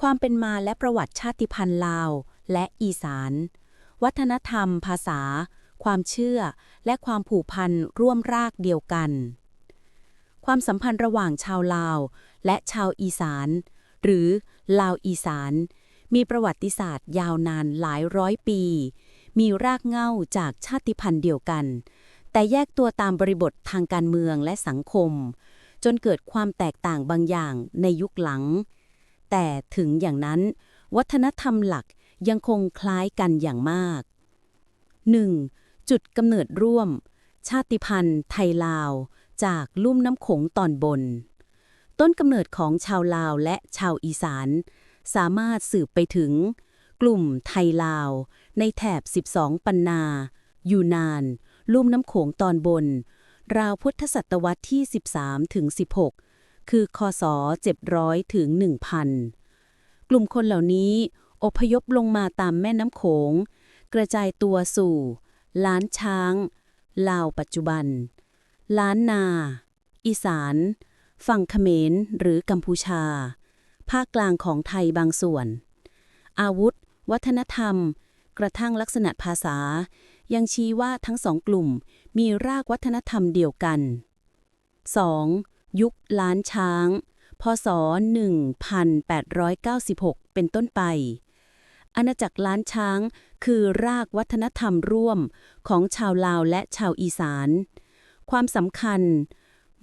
ความเป็นมาและประวัติชาติพันธุ์ลาว และอีสาน วัฒนธรรม ภาษา ความเชื่อ และความผูกพันร่วมรากเดียวกัน ความสัมพันธ์ระหว่างชาวลาว และชาวอีสาน หรือลาวอีสาน มีประวัติศาสตร์ยาวนานหลายร้อยปี มีรากเหง้าจากชาติพันธุ์เดียวกัน แต่แยกตัวตามบริบททางการเมืองและสังคม จนเกิดความแตกต่างบางอย่างในยุคหลัง แต่ถึงอย่างนั้น วัฒนธรรมหลักยังคงคล้ายกันอย่างมาก 1. จุดกำเนิดร่วม ชาติพันธุ์ไทยลาว จากลุ่มน้ำโขงตอนบน ต้นกำเนิดของชาวลาวและชาวอีสาน สามารถสืบไปถึง กลุ่มไทยลาว ในแถบ 12 ปันนา อยู่นาน ลุ่มน้ำโขงตอนบน ราวพุทธศตวรรษที่ 13ถึง16 คือคศ700ถึง1,000 กลุ่มคนเหล่านี้อพยพลงมาตามแม่น้ำโขง กระจายตัวสู่ ล้านช้าง ลาวปัจจุบัน ล้านนา อีสาน ฝั่งเขมรหรือกัมพูชา ภาคกลางของไทยบางส่วน อาวุธ วัฒนธรรม กระทั่งลักษณะภาษา ยังชี้ว่าทั้งสองกลุ่มมีรากวัฒนธรรมเดียวกัน 2. ยุคล้านช้าง พศ 1896 เป็นต้นไป อาณาจักรล้านช้างคือรากวัฒนธรรมร่วมของชาวลาวและชาวอีสาน ความสำคัญ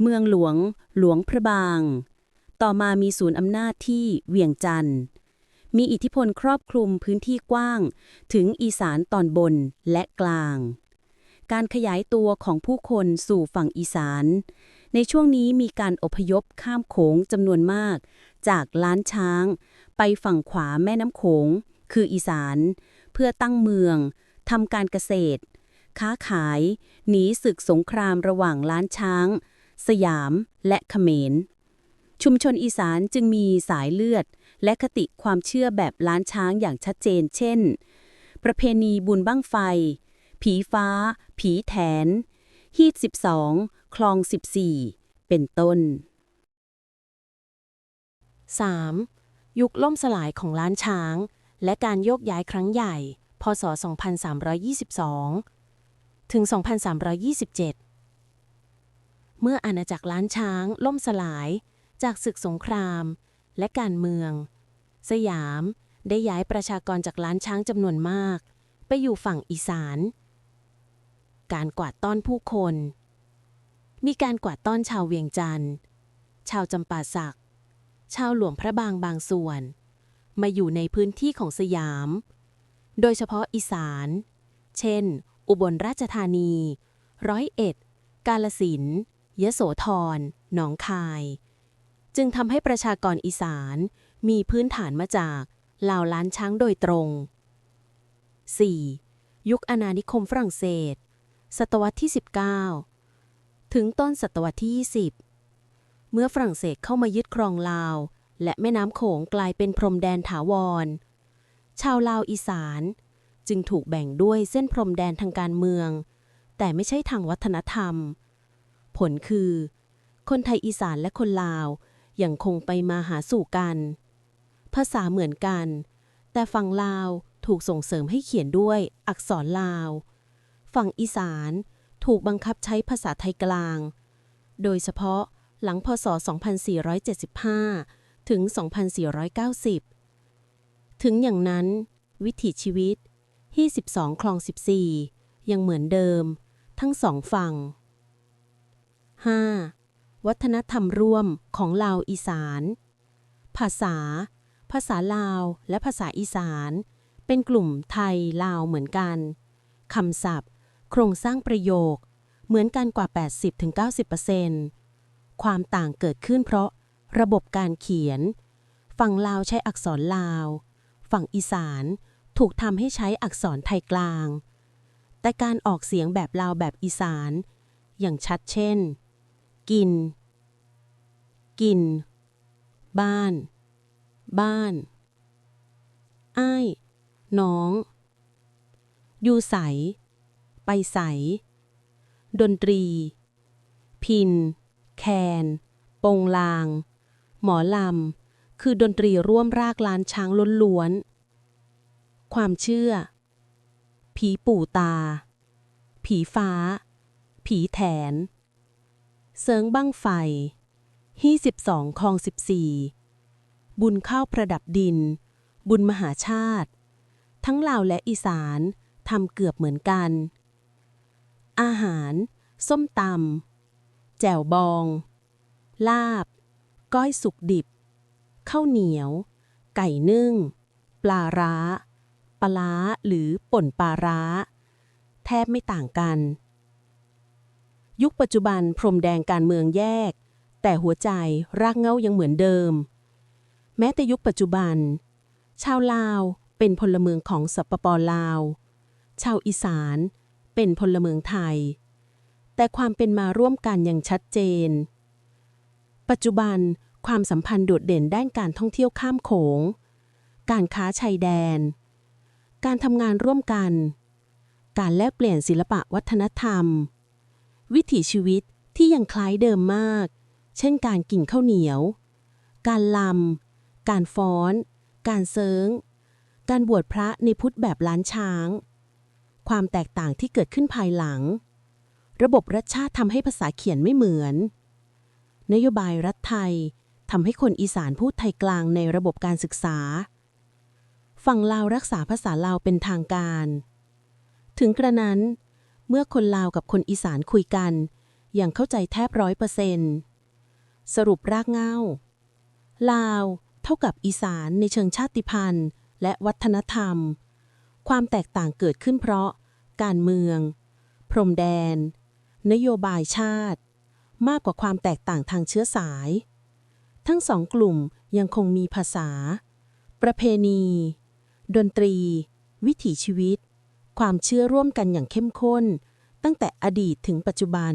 เมืองหลวง หลวงพระบาง ต่อมามีศูนย์อำนาจที่เวียงจันทร์มีอิทธิพลครอบคลุมพื้นที่กว้าง ถึงอีสานตอนบนและกลาง การขยายตัวของผู้คนสู่ฝั่งอีสาน ในช่วงนี้มีการอพยพข้ามโขงจำนวนมาก จากล้านช้าง ไปฝั่งขวาแม่น้ำโขง คืออีสาน เพื่อตั้งเมืองทำการเกษตร ค้าขาย หนีศึกสงครามระหว่างล้านช้าง สยามและเขมร ชุมชนอีสานจึงมีสายเลือด และคติความเชื่อแบบล้านช้างอย่างชัดเจน เช่น ประเพณีบุญบั้งไฟ ผีฟ้า ผีแถน ฮีด12 คลอง 14 เป็นต้น 3. ยุคล่มสลายของล้านช้าง และการโยกย้ายครั้งใหญ่ พศ 2322 ถึง 2327 เมื่ออาณาจักรล้านช้าง ล่มสลาย จากศึกสงคราม และการเมือง สยามได้ย้ายประชากรจากล้านช้างจำนวนมาก ไปอยู่ฝั่งอีสาน การกวาดต้อนผู้คน มีการกวาดต้อนชาวเวียงจันทร์ ชาวจำปาสัก ชาวหลวงพระบางบางส่วน มาอยู่ในพื้นที่ของสยาม โดยเฉพาะอีสาน เช่น อุบลราชธานี ร้อยเอ็ด กาลสินธุ์ยโสธร หนองคาย จึงทำให้ประชากรอีสานมีพื้นฐานมาจากลาวล้านช้างโดยตรง 4. ยุคอาณานิคมฝรั่งเศส ศตวรรษที่ 19 ถึงต้นศตวรรษที่ 20 เมื่อฝรั่งเศสเข้ามายึดครองลาว และแม่น้ำโขงกลายเป็นพรมแดนถาวร ชาวลาวอีสาน จึงถูกแบ่งด้วยเส้นพรมแดนทางการเมือง แต่ไม่ใช่ทางวัฒนธรรม ผลคือ คนไทยอีสานและคนลาวยังคงไปมาหาสู่กัน ภาษาเหมือนกัน แต่ฝั่งลาวถูกส่งเสริมให้เขียนด้วยอักษรลาว ฝั่งอีสาน ถูกบังคับใช้ภาษาไทยกลาง โดยเฉพาะหลังพศ 2475 ถึง 2490 ถึงอย่างนั้น วิถีชีวิตที่12คลอง 14 ยังเหมือนเดิม ทั้งสองฝั่ง 5. วัฒนธรรมร่วมของลาวอีสาน ภาษา ภาษาลาวและภาษาอีสาน เป็นกลุ่มไทยลาวเหมือนกัน คำศัพท์ โครงสร้างประโยค เหมือนกันกว่า 80-90%ความต่างเกิดขึ้นเพราะระบบการเขียน ฝั่งลาวใช้อักษรลาว ฝั่งอีสานถูกทำให้ใช้อักษรไทยกลาง แต่การออกเสียงแบบลาวแบบอีสาน อย่างชัดเช่น กิน กิน บ้าน บ้าน อ้าย น้อง อยู่ใส ไปใส ดนตรี พิน แคน ปงลาง หมอลำ คือดนตรีร่วมรากล้านช้างล้วนๆ ความเชื่อ ผีปู่ตา ผีฟ้า ผีแถน เสิงบั้งไฟฮี่สิบสองคลองสิบสี่บุญข้าวประดับดิน บุญมหาชาติ ทั้งลาวและอีสานทำเกือบเหมือนกัน อาหาร ส้มตำแจ่วบอง ลาบ ก้อยสุกดิบ ข้าวเหนียว ไก่นึ่ง ปลาร้า ปลาหรือป่นปลาร้า แทบไม่ต่างกัน ยุคปัจจุบันพรมแดงการเมืองแยก แต่หัวใจรากเง้ายังเหมือนเดิม แม้แต่ยุคปัจจุบัน ชาวลาวเป็นพลเมืองของสปปลาว ชาวอีสาน เป็นพลเมืองไทย แต่ความเป็นมาร่วมกันยังชัดเจน ปัจจุบันความสัมพันธ์โดดเด่นด้านการท่องเที่ยวข้ามโขง การค้าชายแดน การทำงานร่วมกัน การแลกเปลี่ยนศิลปะวัฒนธรรม วิถีชีวิตที่ยังคล้ายเดิมมาก เช่นการกินข้าวเหนียว การลำ การฟ้อน การเซิง การบวชพระในพุทธแบบล้านช้าง ความแตกต่างที่เกิดขึ้นภายหลัง ระบบรัฐชาติทำให้ภาษาเขียนไม่เหมือน นโยบายรัฐไทยทำให้คนอีสานพูดไทยกลางในระบบการศึกษา ฝั่งลาวรักษาภาษาลาวเป็นทางการ ถึงกระนั้น เมื่อคนลาวกับคนอีสานคุยกัน อย่างเข้าใจแทบร้อยเปอร์เซนสรุปรากเง้า ลาว เท่ากับอีสานในเชิงชาติพันธุ์ และวัฒนธรรม ความแตกต่างเกิดขึ้นเพราะ การเมือง พรมแดน นโยบายชาติ มากกว่าความแตกต่างทางเชื้อสาย ทั้งสองกลุ่มยังคงมีภาษา ประเพณี ดนตรี วิถีชีวิต ความเชื่อร่วมกันอย่างเข้มข้น ตั้งแต่อดีตถึงปัจจุบัน